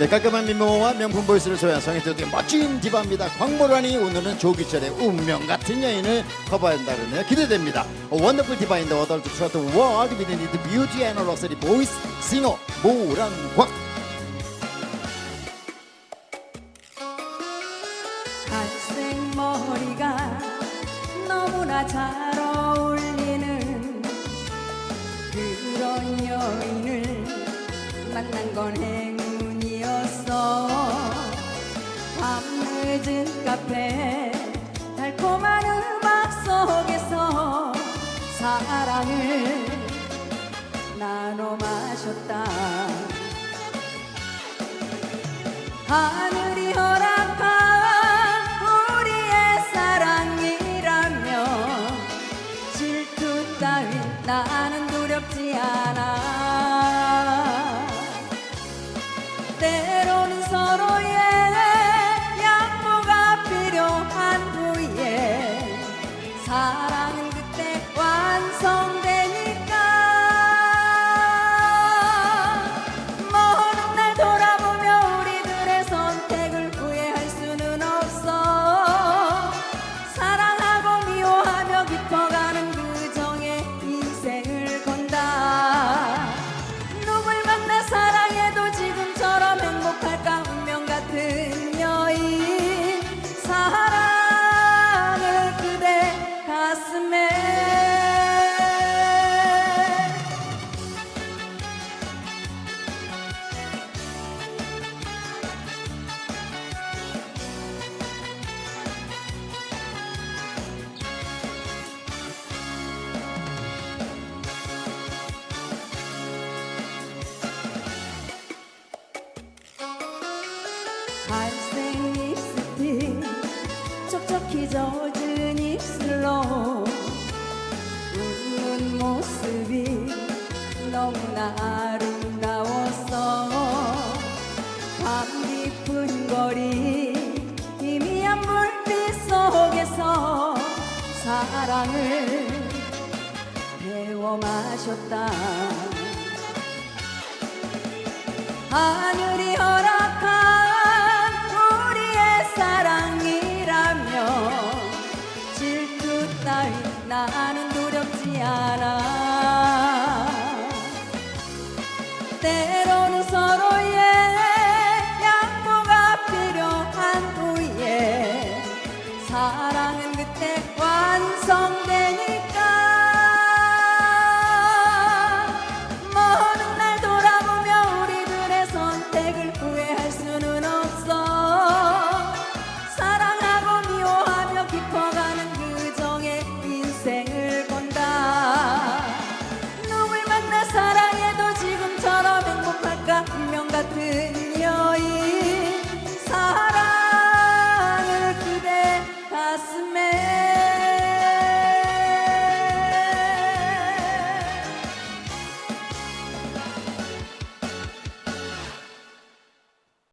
네, 깔끔한 미모와 명품 보이스를 소유한 성인들의 멋진 디바입니다. 광모라니 오늘은 조기철의 운명 같은 여인을 커버한다는데 기대됩니다. 원더풀 디바 인더 어덜트 트로트 월드 비든 리드 뷰티 앤 러서리 보이스 싱어 모란곽 갈색 머리가 너무나 잘 어울리는 그런 여인을 만난 건 행운 이었어. 밤늦은 카페 달콤한 음악 속에서 사랑을 나눠 마셨다. 하늘이 허락한 우리의 사랑이라면 질투 따윈 나는 두렵지 않아. 때로는 서로의 촉촉히 젖은 입술로 웃는 모습이 너무나 아름다웠어. 밤 깊은 거리 희미한 불빛 속에서 사랑을 배워 마셨다. 하늘이 허락 두렵